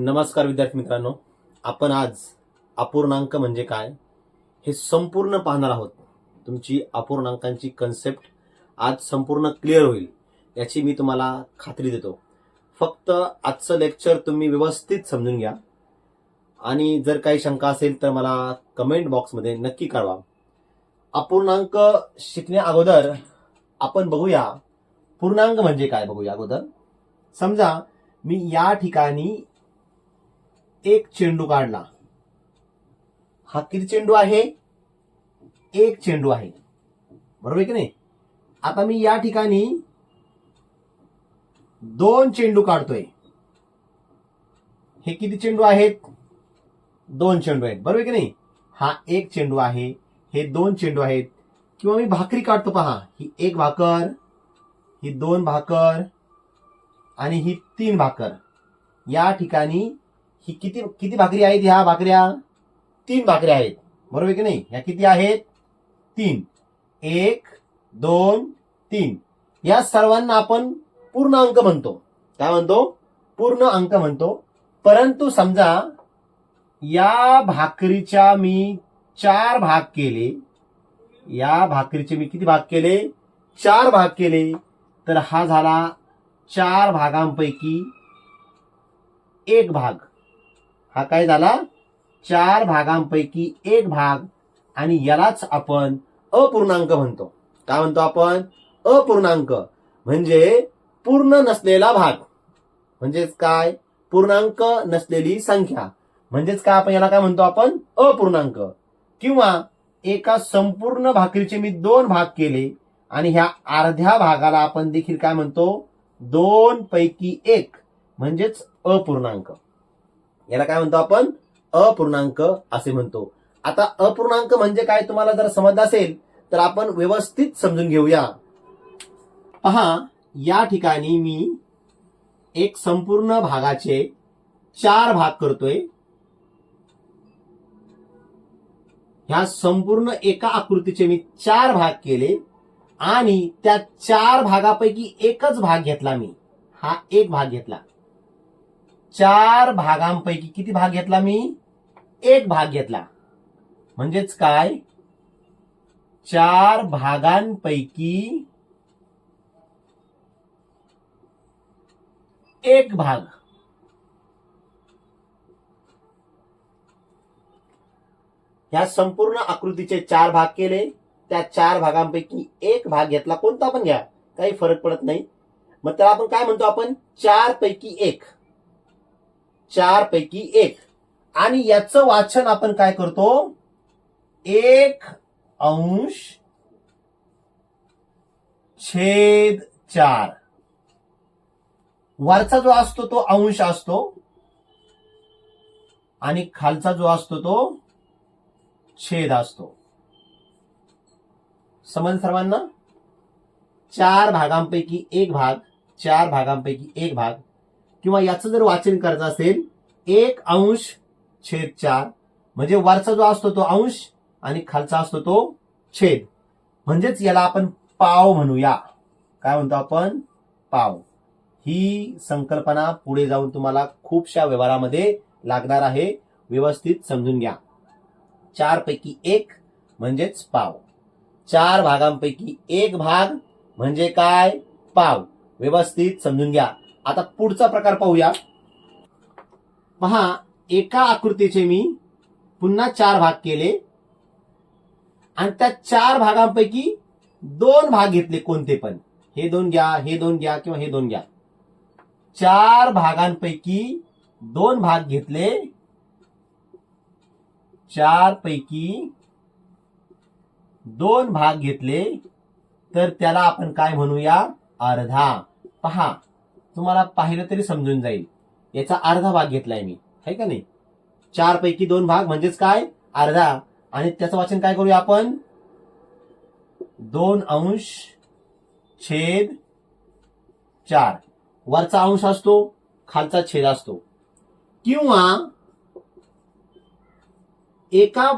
नमस्कार विद्यार्थी मित्रांनो. आपण आज अपूर्णांक म्हणजे काय हे संपूर्ण पाहणार आहोत. तुमची अपूर्णांकांची कन्सेप्ट आज संपूर्ण क्लिअर होईल याची मी तुम्हाला खात्री देतो. फक्त आजचं लेक्चर तुम्ही व्यवस्थित समजून घ्या. आणि जर काही शंका असेल तर मला कमेंट बॉक्समध्ये नक्की कळवा. अपूर्णांक शिकण्या अगोदर आपण बघूया. पूर्णांक म्हणजे काय बघूया अगोदर. समजा मी या ठिकाणी एक चेंडू काढला. हा किती चेंडू आहे? एक चेंडू आहे. बरोबर आहे की नाही? आता मी या ठिकाणी दोन चेंडू काढतोय. हे किती चेंडू आहेत? दोन चेंडू आहेत. बरोबर आहे की नाही? हा एक चेंडू आहे. हे दोन चेंडू आहेत. किंवा मी भाकरी काढतो पहा. ही एक भाकर ही दोन भाकर आणि ही तीन भाकर. या ठिकाणी की किती किती भाकरी आहेत ह्या भाकऱ्या? तीन भाकऱ्या आहेत. बरोबर आहे की नाही? ह्या किती आहेत? तीन. एक दोन तीन. या सर्वांना आपण पूर्ण अंक म्हणतो. काय म्हणतो? पूर्ण अंक म्हणतो. परंतु समजा या भाकरीच्या मी चार भाग केले. या भाकरीचे मी किती भाग केले? चार भाग केले. तर हा झाला चार भागांपैकी एक भाग. हा काय झाला? चार भागांपैकी एक भाग. आणि यालाच आपण अपूर्णांक म्हणतो. काय म्हणतो आपण? अपूर्णांक. म्हणजे पूर्ण नसलेला भाग. म्हणजेच काय? पूर्णांक नसलेली संख्या. म्हणजेच काय आपण याला काय म्हणतो आपण? अपूर्णांक. किंवा एका संपूर्ण भाकरीचे मी दोन भाग केले. आणि ह्या अर्ध्या भागाला आपण देखील काय म्हणतो? दोन पैकी एक. म्हणजेच अपूर्णांक. याला काय म्हणतो आपण? अपूर्णांक असे म्हणतो. आता अपूर्णांक म्हणजे काय? तुम्हाला जर समजलं असेल तर आपण व्यवस्थित समजून घेऊया. पहा या ठिकाणी मी एक संपूर्ण भागाचे चार भाग करतोय. ह्या संपूर्ण एका आकृतीचे मी चार भाग केले आणि त्या चार भागापैकी एकच भाग घेतला मी. हा एक भाग घेतला. चार भागांपैकी किती भाग घेतला मी? एक भाग घेतला. म्हणजेच काय? चार भागांपैकी एक भाग. ह्या संपूर्ण आकृतीचे चार भाग केले. त्या चार भागांपैकी एक भाग घेतला. कोणता पण घ्या. काही फरक पडत नाही. मग त्याला आपण काय म्हणतो आपण? चार पैकी एक. चार पैकी एक. आणि याचं वाचन आपण काय करतो? एक अंश छेद चार. वरचा जो असतो तो अंश असतो. आणि खालचा जो असतो तो छेद असतो. समज सर्वांना? चार भागांपैकी एक भाग चार भागांपैकी एक भाग. किंवा याचं जर वाचन करायचं असेल एक अंश छेद चार म्हणजे वरचा जो असतो तो अंश आणि खालचा असतो तो छेद. म्हणजेच याला आपण पाव म्हणूया. काय म्हणतो आपण? पाव. ही संकल्पना पुढे जाऊन तुम्हाला खूपशा व्यवहारामध्ये लागणार आहे. व्यवस्थित समजून घ्या. चार पैकी एक म्हणजेच पाव. चार भागांपैकी एक भाग म्हणजे काय? पाव. व्यवस्थित समजून घ्या. आता पुढचा प्रकार पाहूया. पहा एका आकृतीचे मी पुन्हा चार भाग केले. आणि त्या चार भागांपैकी दोन भाग घेतले कोणते पण. हे दोन घ्या हे दोन घ्या किंवा हे दोन घ्या. चार भागांपैकी दोन भाग घेतले. चार पैकी दोन भाग घेतले. तर त्याला आपण काय म्हणूया? अर्धा. पहा तुम्हाला पाहिलं तरी समजून जाईल. याचा अर्धा भाग घेतलाय मी. आहे का नाही? चार पैकी दोन भाग म्हणजेच काय? अर्धा. आणि त्याचं वाचन काय करूया आपण? दोन अंश छेद चार. वरचा अंश असतो खालचा छेद असतो. किंवा एका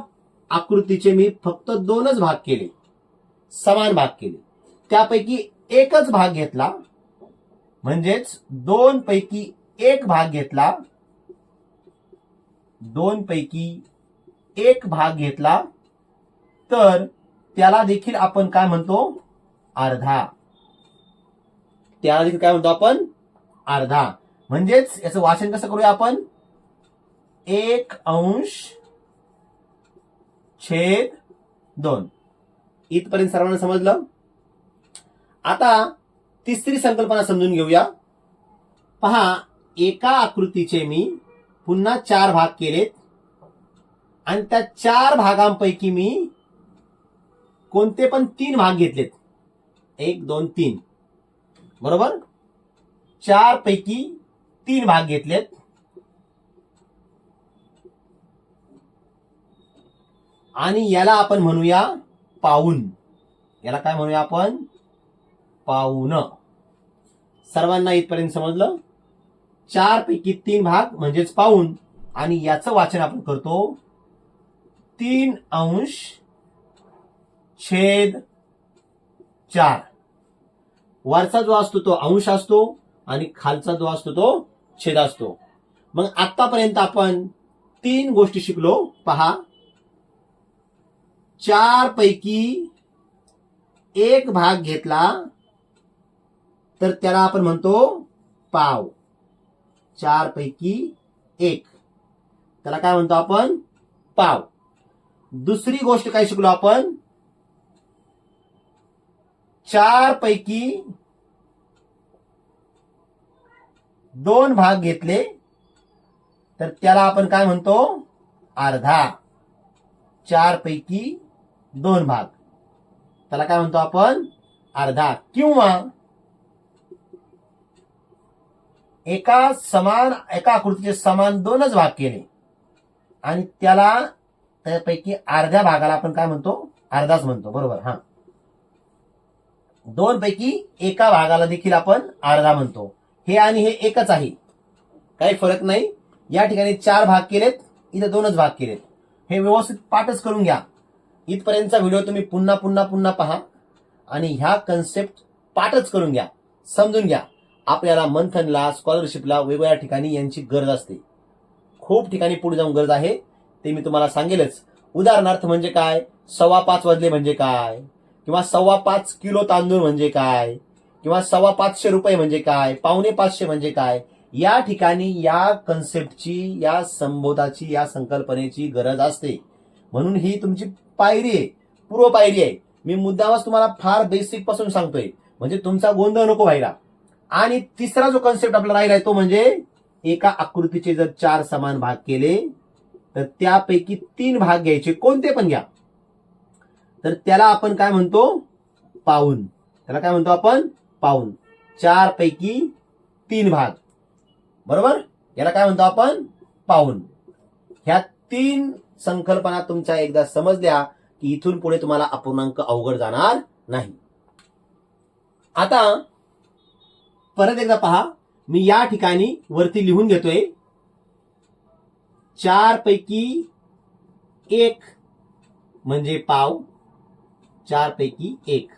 आकृतीचे मी फक्त दोनच भाग केले. समान भाग केले. त्यापैकी एकच भाग घेतला. म्हणजेच दोन पैकी एक भाग घेतला. दोन पैकी एक भाग घेतला. तर त्याला देखील आपण काय म्हणतो? अर्धा. त्याला देखील काय म्हणतो आपण? अर्धा. म्हणजेच याचं वाचन कसं करूया आपण? एक अंश छेद दोन. इथपर्यंत सर्वांना समजलं? आता तिसरी संकल्पना समजून घेऊया. पहा एका आकृतीचे मी पुन्हा चार भाग केलेत. आणि त्या चार भागांपैकी मी कोणते पण तीन भाग घेतलेत. एक दोन तीन. बरोबर? चार पैकी तीन भाग घेतलेत. आणि याला आपण म्हणूया पाऊन. याला काय म्हणूया आपण? पाहून सर्वांना इथपर्यंत समजलं? चार पैकी तीन भाग म्हणजेच पाऊन. आणि याचं वाचन आपण करतो. तीन अंश छेद चार. वरचा जो असतो तो अंश असतो आणि खालचा जो असतो तो छेद असतो. मग आतापर्यंत आपण तीन गोष्टी शिकलो. पहा. चार पैकी एक भाग घेतला. तर त्याला आपण म्हणतो पाव. चार पैकी एक. त्याला काय म्हणतो आपण? पाव. दुसरी गोष्ट काय शिकलो आपण? चार पैकी दोन भाग घेतले. तर त्याला आपण काय म्हणतो? अर्धा. चार पैकी दोन भाग. त्याला काय म्हणतो आपण? अर्धा किंवा एका समान एका आकृतीचे समान दोनच भाग केले. आणि त्याला त्यापैकी अर्ध्या भागाला आपण काय म्हणतो? अर्धाच म्हणतो. बरोबर हा. दोन पैकी एका भागाला देखील आपण अर्धा म्हणतो. हे आणि हे एकच आहे. काही फरक नाही. या ठिकाणी चार भाग केलेत इथं दोनच भाग केलेत. हे व्यवस्थित पाठच करून घ्या. इथपर्यंतचा व्हिडिओ तुम्ही पुन्हा पुन्हा पुन्हा पहा. आणि ह्या कन्सेप्ट पाठच करून घ्या. समजून घ्या. आपल्याला मंथनला स्कॉलरशिपला वेगवेगळ्या ठिकाणी यांची गरज असते. खूप ठिकाणी पुढे जाऊन गरज आहे. ते मी तुम्हाला सांगेलच. उदाहरणार्थ म्हणजे काय? सव्वा पाच वाजले म्हणजे काय? किंवा सव्वा पाच किलो तांदूळ म्हणजे काय? किंवा सव्वा पाचशे रुपये म्हणजे काय? पावणे पाचशे म्हणजे काय? या ठिकाणी या कन्सेप्टची या संबोधाची या संकल्पनेची गरज असते. म्हणून ही तुमची पायरी आहे. पूर्व पायरी आहे. मी मुद्दामच तुम्हाला फार बेसिकपासून सांगतोय. म्हणजे तुमचा गोंधळ नको व्हायला. आणि तिसरा जो कन्सेप्ट आपला राहिला आहे तो म्हणजे एका आकृतीचे जर चार समान भाग केले तर त्यापैकी तीन भाग घ्यायचे. कोणते पण घ्या. तर त्याला आपण काय म्हणतो? पाऊन. त्याला काय म्हणतो आपण? पाऊन. चार पैकी तीन भाग. बरोबर? याला काय म्हणतो आपण? पाऊन. ह्या तीन संकल्पना तुमच्या एकदा समजल्या की इथून पुढे तुम्हाला अपूर्णांक अवघड जाणार नाही. आता परत एकदा पहा. मी या ठिकाणी वरती लिहून घेतोय. चार पैकी एक म्हणजे पाव. चार पैकी एक.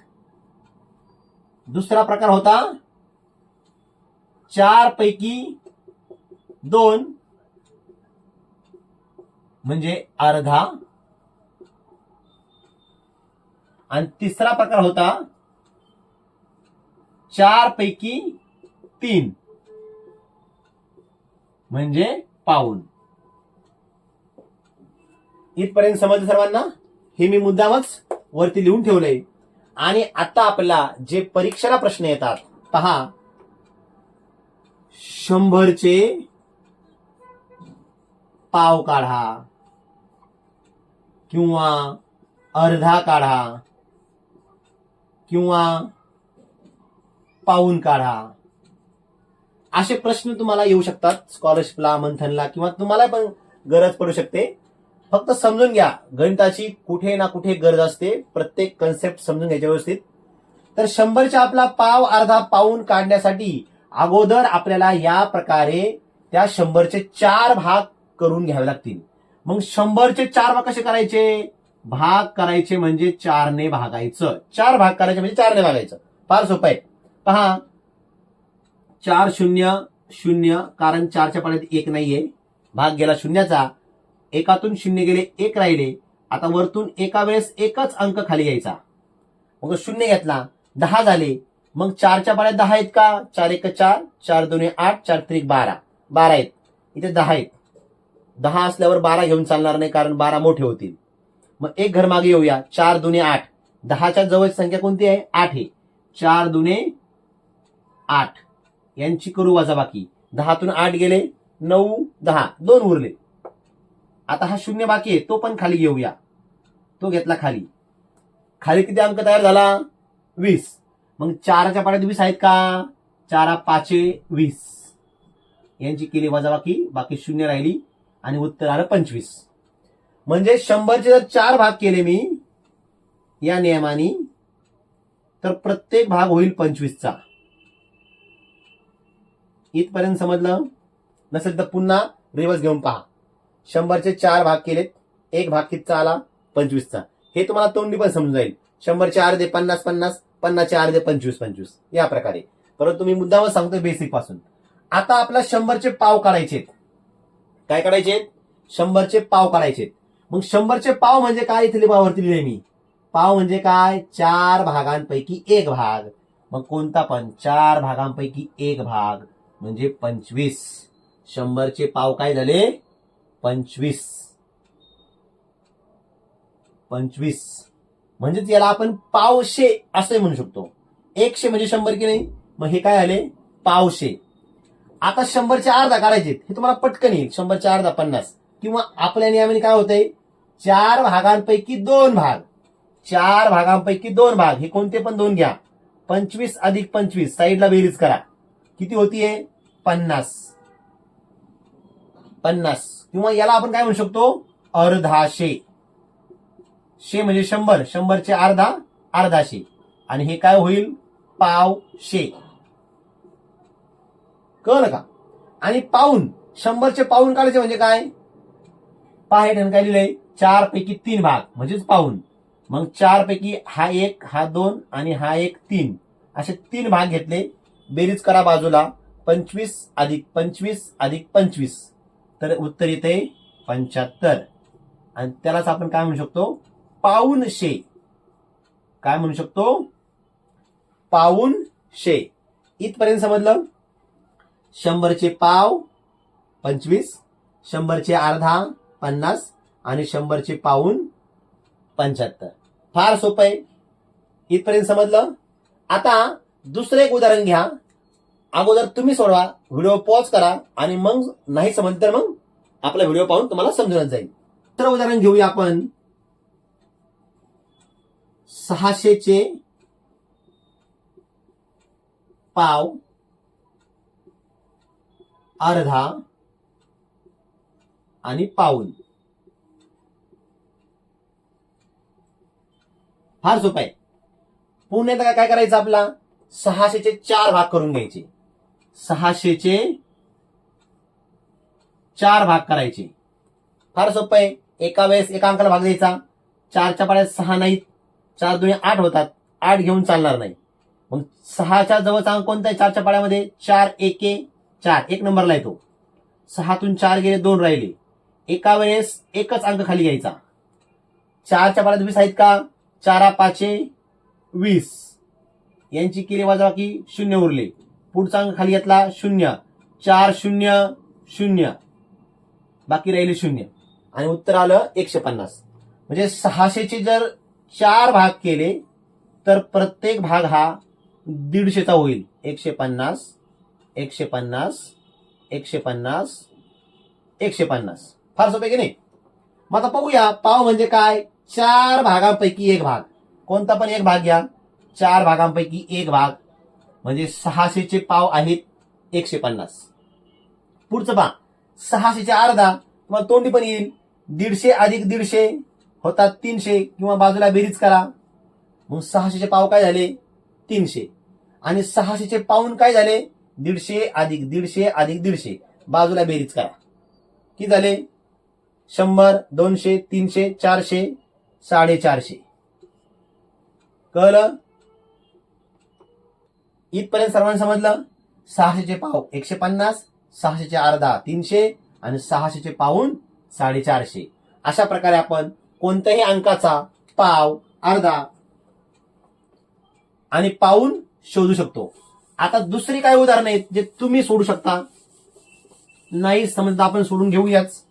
दुसरा प्रकार होता. चार पैकी दोन म्हणजे अर्धा. आणि तिसरा प्रकार होता. चार पैकी तीन. म्हणजे पाऊन. इथपर्यंत समजलं सर्वांना? हे मी मुद्दामच वरती लिहून ठेवलंय. आणि आता आपला जे परीक्षेला प्रश्न येतात पहा. शंभरचे पाव काढा. किंवा अर्धा काढा. किंवा पाऊन काढा. असे प्रश्न तुम्हाला येऊ शकतात. स्कॉलरशिपला मंथनला किंवा तुम्हाला पण गरज पडू शकते. फक्त समजून घ्या. गणिताची कुठे ना कुठे गरज असते. प्रत्येक कन्सेप्ट समजून घ्यायच्या व्यवस्थित. तर शंभरच्या आपला पाव अर्धा पाऊन काढण्यासाठी अगोदर आपल्याला या प्रकारे त्या शंभरचे चार भाग करून घ्यावे लागतील. मग शंभरचे चार भाग कसे करायचे? भाग करायचे म्हणजे चारने भागायचं. चार भाग करायचे म्हणजे चारने भागायचं. फार सोपं आहे. पहा. चार शून्य शून्य कारण चारच्या पाण्यात एक नाहीये. भाग गेला शून्याचा. एकातून शून्य गेले एक राहिले. आता वरतून एका वेळेस एकच अंक खाली यायचा. मग शून्य घेतला दहा झाले. मग चारच्या पाण्यात दहा आहेत का? चार एक चार चार दोन आठ चार त्रिक बारा. बारा आहेत. इथे दहा आहेत. दहा असल्यावर बारा घेऊन चालणार नाही कारण बारा मोठे होतील. मग एक घर मागे येऊया. चार दुने आठ. दहाच्या जवळची संख्या कोणती आहे? आठ आहे. चार दुने आठ. यांची करू वजाबाकी. दहातून आठ गेले नऊ दहा दोन उरले. आता हा शून्य बाकी आहे तो पण खाली घेऊया. तो घेतला खाली. खाली किती अंक तयार झाला? वीस. मग चाराच्या पाड्यात वीस आहेत का? चारा पाचे वीस. यांची केली वजाबाकी बाकी शून्य राहिली आणि उत्तर आलं पंचवीस. म्हणजे शंभरचे जर चार भाग केले मी या नियमाने तर प्रत्येक भाग होईल पंचवीसचा. इथपर्यंत समजलं? नसेल तर पुन्हा रिवर्स घेऊन पहा. शंभरचे चार भाग केलेत. एक भाग कितचा आला? पंचवीसचा. हे तुम्हाला तोंडी पण समजून जाईल. शंभरचे अर्धे पन्नास पन्नास पन्नासचे अर्धे पंचवीस पंचवीस. या प्रकारे. परंतु मी मुद्दावर सांगतोय बेसिकपासून. आता आपला शंभरचे पाव काढायचे काय काढायचे शंभरचे पाव काढायचे मग शंभरचे पाव म्हणजे काय इथे लिहावरती लिहिले मी? पाव म्हणजे काय? चार भागांपैकी एक भाग. मग कोणता पण? चार भागांपैकी एक भाग. म्हणजे पंचवीस. शंभरचे पाव काय झाले? पंचवीस. पंचवीस. म्हणजेच याला आपण पावशे असंही म्हणू शकतो. एकशे म्हणजे शंभर की नाही? मग हे काय झाले पावशे. आता शंभरचे अर्धा काढायचे हे तुम्हाला पटकन येईल. शंभरचे अर्धा पन्नास. किंवा आपल्या नियमाने काय होतंय? चार भागांपैकी दोन भाग. चार भागांपैकी दोन भाग. हे कोणते पण दोन घ्या. पंचवीस अधिक पंचवीस. साईडला बेरीज करा. किती होतीये? पन्नास. पन्नास. किंवा याला आपण काय म्हणू शकतो? अर्धाशे. शे म्हणजे शंभर. शंभरचे अर्धा अर्धाशे. आणि हे काय होईल? पावशे. कळलं का? आणि पाऊन. शंभरचे पाऊन काढायचे म्हणजे काय? पहा हे काय लिहिलंय? चार पैकी तीन भाग. म्हणजेच पाऊन. मग चार पैकी हा एक हा दोन आणि हा एक तीन. असे तीन भाग घेतले. बेरीज करा बाजूला. पंचवीस अधिक पंचवीस अधिक पंचवीस. तर उत्तर येते पंच्याहत्तर. आणि त्यालाच आपण काय म्हणू शकतो? पाऊनशे. काय म्हणू शकतो? पाऊनशे. इथपर्यंत समजलं? शंभरचे पाव पंचवीस शंभरचे अर्धा पन्नास आणि शंभरचे पाऊन पंच्याहत्तर. फार सोपं आहे. इथपर्यंत समजलं? आता दुसरं एक उदाहरण घ्या. अगोदर तुम्ही सोडवा व्हिडिओ पॉज करा आणि मग नाही समज तर मग आपला व्हिडिओ पाहून तुम्हाला समजून जाईल. तर उदाहरण घेऊया आपण. सहाशेचे पाव अर्धा आणि पाऊल फार सोपं आहे. पुन्हा काय करायचं आपला? सहाशेचे चार भाग करून घ्यायचे. सहाशेचे चार भाग करायचे. फार सोपं आहे. एका वेळेस एका अंकाला भाग द्यायचा. चारच्या पाड्यात सहा नाहीत. चार दोन्ही आठ होतात. आठ घेऊन चालणार नाही. मग सहाच्या जवळचा अंक कोणता आहे? चारच्या पाड्यामध्ये चार एके चार. एक नंबरला येतो. सहातून चार गेले दोन राहिले. एका वेळेस एकच अंक खाली घ्यायचा. चारच्या पाड्यात वीस आहेत का? चारा पाचशे वीस. यांची केली वजाबाकी शून्य उरले. पुढचा अंक खाली घेतला शून्य. चार शून्य शून्य. बाकी राहिले शून्य. आणि उत्तर आलं एकशे पन्नास. म्हणजे सहाशेचे जर चार भाग केले तर प्रत्येक भाग हा दीडशेचा होईल. एकशे पन्नास एकशे पन्नास एकशे पन्नास एकशे पन्नास. फार सोपे की नाही? मग आता पाहूया पाव म्हणजे काय? चार भागांपैकी एक भाग. कोणता पण एक भाग घ्या. चार भागांपैकी एक भाग. म्हणजे सहाशेचे पाव आहेत एकशे पन्नास. पुढचं पहा. सहाशेचे अर्धा तुम्हाला तोंडी पण येईल. दीडशे अधिक दीडशे होतात तीनशे किंवा बाजूला बेरीज करा. मग सहाशेचे पाव काय झाले? तीनशे. आणि सहाशेचे पाऊन काय झाले? दीडशे अधिक दीडशे अधिक दीडशे. बाजूला बेरीज करा. किती झाले? शंभर दोनशे तीनशे चारशे साडेचारशे. कळलं? इथपर्यंत सर्वांना समजलं? सहाशेचे पाव एकशे पन्नास सहाशेचे अर्धा तीनशे आणि सहाशेचे पाऊन साडेचारशे. अशा प्रकारे आपण कोणत्याही अंकाचा पाव अर्धा आणि पाऊन शोधू शकतो. आता दुसरी काय उदाहरणं आहेत जे तुम्ही सोडू शकता. नाही समजता आपण सोडून घेऊयाच.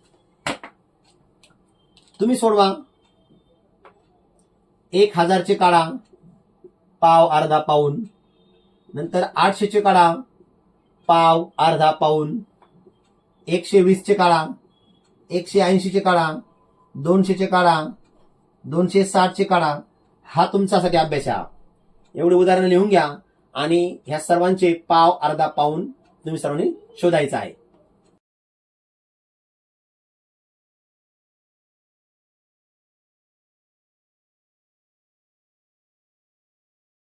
तुम्ही सोडवा. एक हजारचे काढा. पाव अर्धा पाऊन. नंतर आठशेचे काढा. पाव अर्धा पाऊन. एकशे वीसचे काढा. एकशे ऐंशीचे काढा. दोनशेचे काढा. दोनशे साठचे काढा. हा तुमच्यासाठी अभ्यास आहे एवढे उदाहरणं लिहून घ्या आणि ह्या सर्वांचे पाव अर्धा पाऊन तुम्ही सर्वांनी शोधायचं आहे.